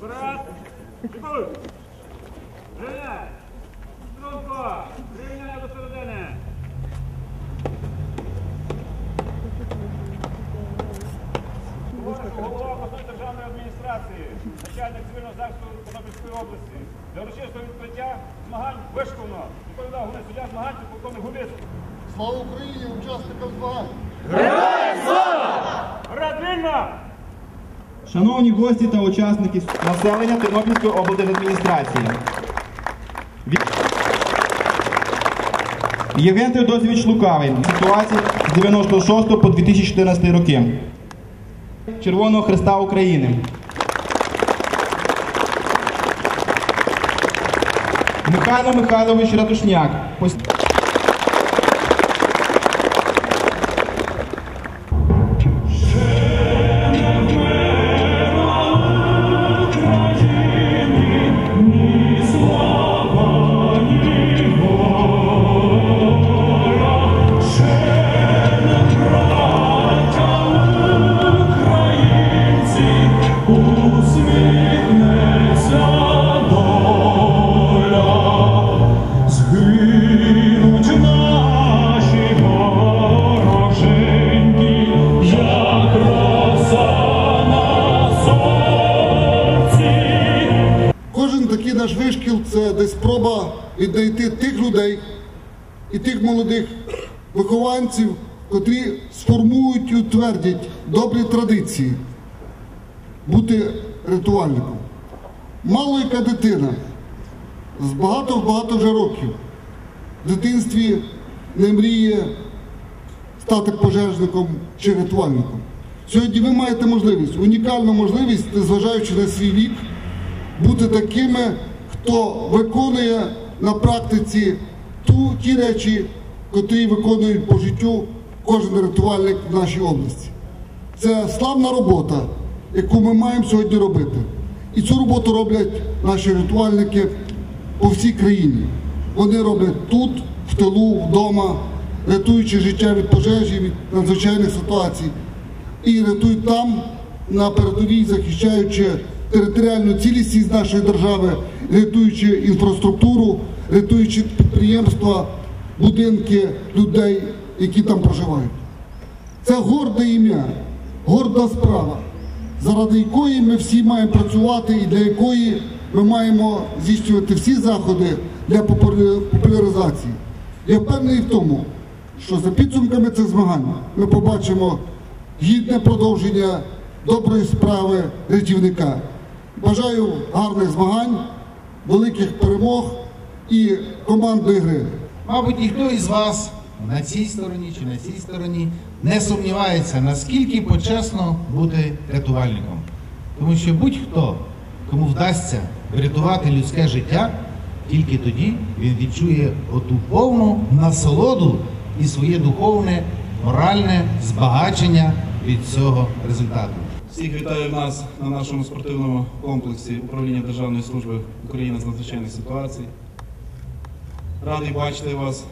Апарат! Шикуй! Рівняй! Струнко! Рівняй до середини! Голова обласної державної адміністрації, начальник цивільного захисту Тернопільської області. Для урочистого відкриття змагань вишколено. Відповідав головний суддя змагань, полковник Губіс. Слава Україні, учасникам змагань! Шановні гості та учасники населення Тернопільської облдержадміністрації. Євген Теодосович Лукавий. Ситуація з 96 по 2014 роки. Червоного Христа України. Михайло Михайлович Ратушняк. Тих молодих вихованців, котрі сформують і утвердять добрі традиції бути рятувальником. Мало яка дитина з багато-багато вже років в дитинстві не мріє стати пожежником чи рятувальником. Сьогодні ви маєте можливість, унікальну можливість, незважаючи на свій вік, бути такими, хто виконує на практиці ту, ті речі, котрі виконують по життю кожен рятувальник в нашій області. Це славна робота, яку ми маємо сьогодні робити. І цю роботу роблять наші рятувальники по всій країні. Вони роблять тут, в тилу, вдома, рятуючи життя від пожежі, від надзвичайних ситуацій. І рятують там, на передовій, захищаючи територіальну цілісність нашої держави, рятуючи інфраструктуру, рятуючи підприємства, будинки людей, які там проживають. Це горде ім'я, горда справа, заради якої ми всі маємо працювати і для якої ми маємо здійснювати всі заходи для популяризації. Я впевнений в тому, що за підсумками цих змагань ми побачимо гідне продовження доброї справи рятівника. Бажаю гарних змагань, великих перемог і командної гри. Мабуть, ніхто із вас на цій стороні чи на цій стороні не сумнівається, наскільки почесно бути рятувальником. Тому що будь-хто, кому вдасться врятувати людське життя, тільки тоді він відчує оту повну насолоду і своє духовне, моральне збагачення від цього результату. Всіх вітаю нас на нашому спортивному комплексі управління Державної служби України з надзвичайних ситуацій. Радий бачити вас.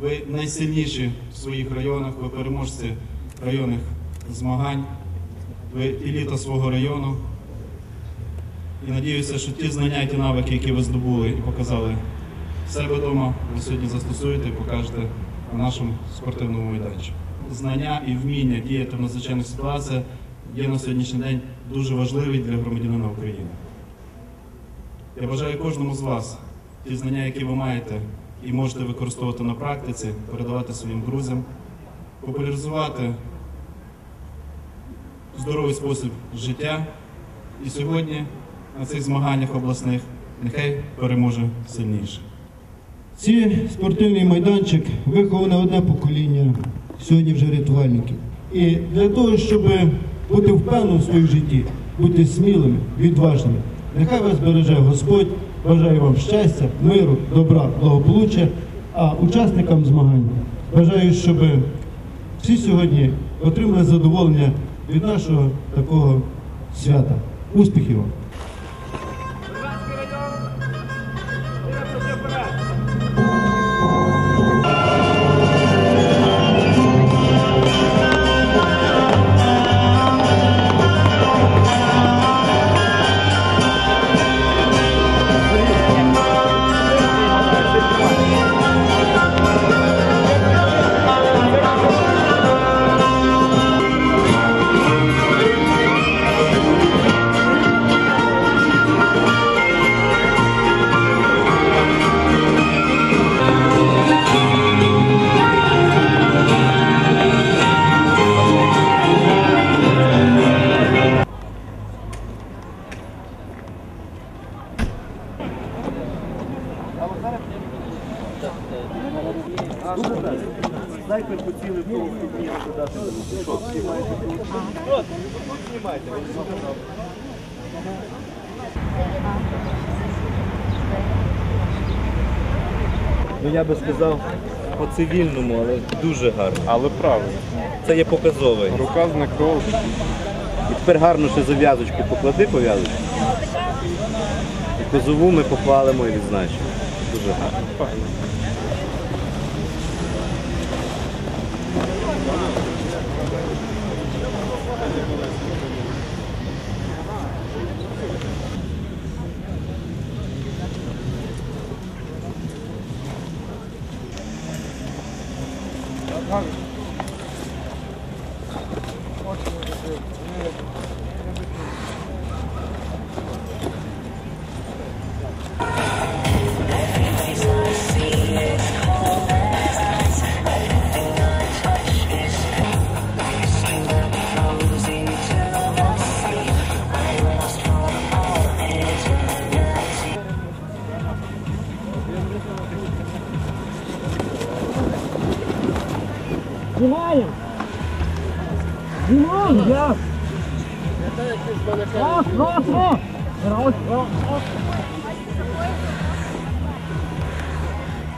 Ви найсильніші в своїх районах, ви переможці районних змагань, ви еліта свого району. І надіюся, що ті знання і ті навики, які ви здобули і показали себе вдома, ви сьогодні застосуєте і покажете на нашому спортивному майданчику. Знання і вміння діяти в надзвичайних ситуаціях є на сьогоднішній день дуже важливий для громадянина України. Я бажаю кожному з вас ті знання, які ви маєте і можете використовувати на практиці, передавати своїм друзям, популяризувати здоровий спосіб життя. І сьогодні на цих змаганнях обласних нехай переможе сильніше. Цей спортивний майданчик виховав не одне покоління сьогодні вже рятувальників. І для того, щоб бути впевненим в своєму житті, бути смілими, відважними, нехай вас береже Господь. Бажаю вам щастя, миру, добра, благополуччя. А учасникам змагань бажаю, щоб всі сьогодні отримали задоволення від нашого такого свята. Успіхів вам! Ну я би сказав по цивільному, але дуже гарно. Але правильно. Це є показовий. Рука знакова. І тепер гарно ще зав'язочку поклади пов'язочку. І козову ми похвалимо і відзначимо. Дуже гарно.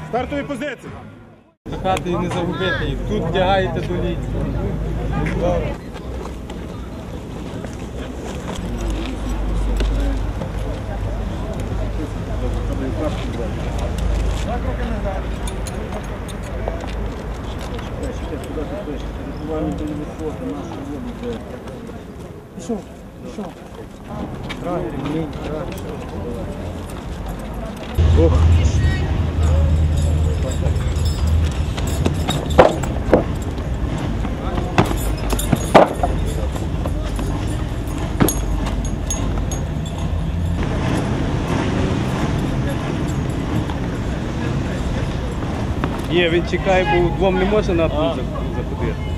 Стартові позиції. Хати і не загубити їх. Тут вдягаєте до літ. Є, він чекає, бо двом не може на пункт заходити.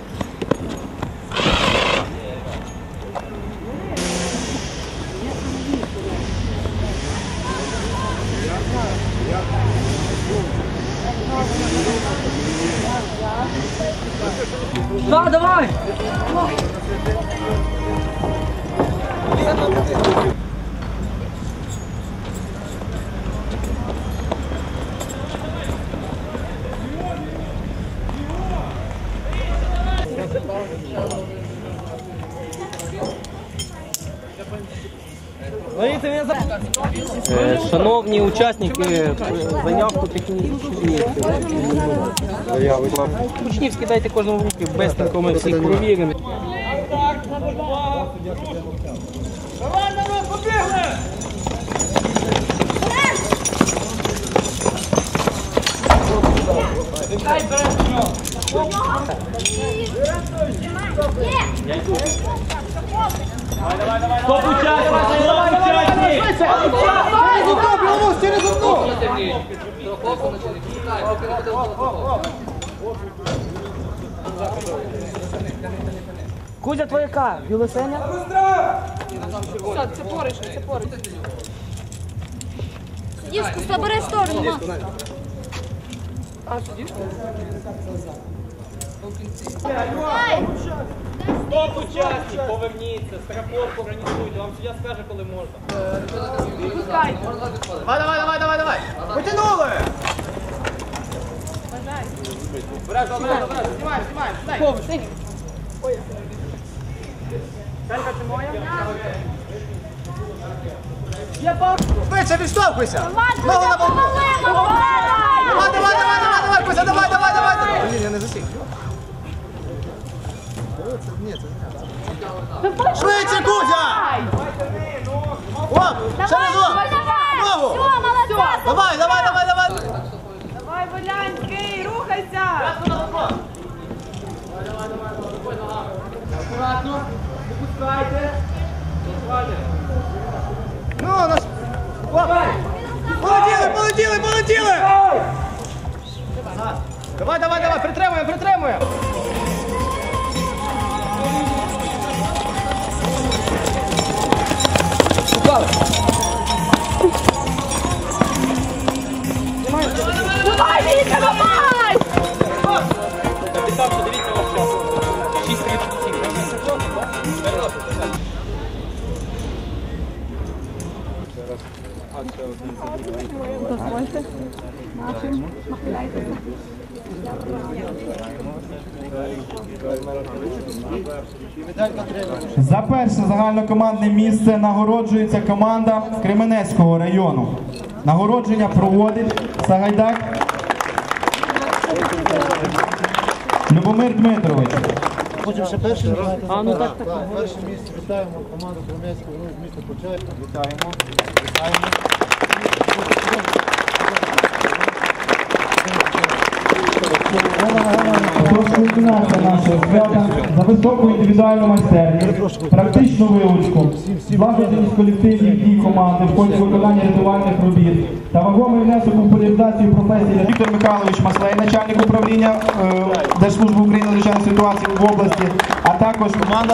Шановні учасники заявку технічні. Учнівські дайте кожному руки, бестренько ми всіх провіримо. Давай, давай, побігли! Дай бере нього! Я йду! Давай, давай, давай! Стоп учасник! Стоп учасник! Через одну, Білорус, через одну! Оп, оп, оп! Кузя твоя яка? Бюлетеня? Все, це поруч, це поруч. Дівку, забери сторону, мам. Стоп учасник, поверніться, страховку організуйте, вам суддя скаже, коли можна. Пускай. Давай, давай, давай, давай, давай. Потянули! Обережно, обережно, обережно. Знімаємо, знімаємо, Повз, ти моя? Я бачу. Швидше, відштовхуйся. Ногу на бок. Давай, Давай, давай, давай, давай, давай, давай, давай, давай, давай. Блін, я не засік. Швидше, Кузя! О, ще разок. Ногу. Давай, давай, давай, давай. Давай, Волянський, рухайся! Аккуратно, не пускайте. Ну, нас... Оп. Полетіли, полетіли, полетіли! Давай, давай, давай, притримуємо, притримуємо. Давай, Віка, давай! Капітан, подивіться ваш час. 6.37. Дозвольте. Нашим нахиляйтеся. За перше загальнокомандне місце нагороджується команда Кременецького району. Нагородження проводить Сагайдак Любомир Дмитрович. Потім ще перше А, ну так, так. Перше місце вітаємо команду Кремецького ну, міста Почаїв. Вітаємо. Вітаємо. Розпочинається наше свята за високу індивідуальну майстерність, практичну вилучку, злагодженість колективних дій команди в ході виконання рятувальних робіт та вагомий внесок у популяризацію професії. Віктор Михайлович Маслей, начальник управління е, Держслужби України надзвичайної ситуації в області, а також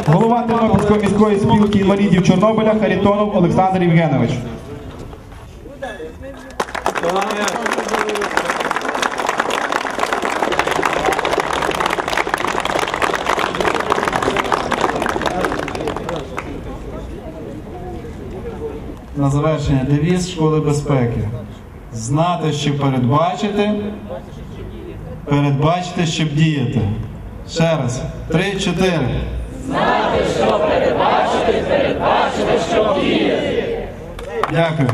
голова Тернопільської міської спілки інвалідів Чорнобиля Харитонов Олександр Євгенович. На завершення девіз школи безпеки. Знати, що передбачити, передбачити, щоб діяти. Ще раз. Три, чотири. Знати, що передбачити, передбачити, щоб діяти. Дякую.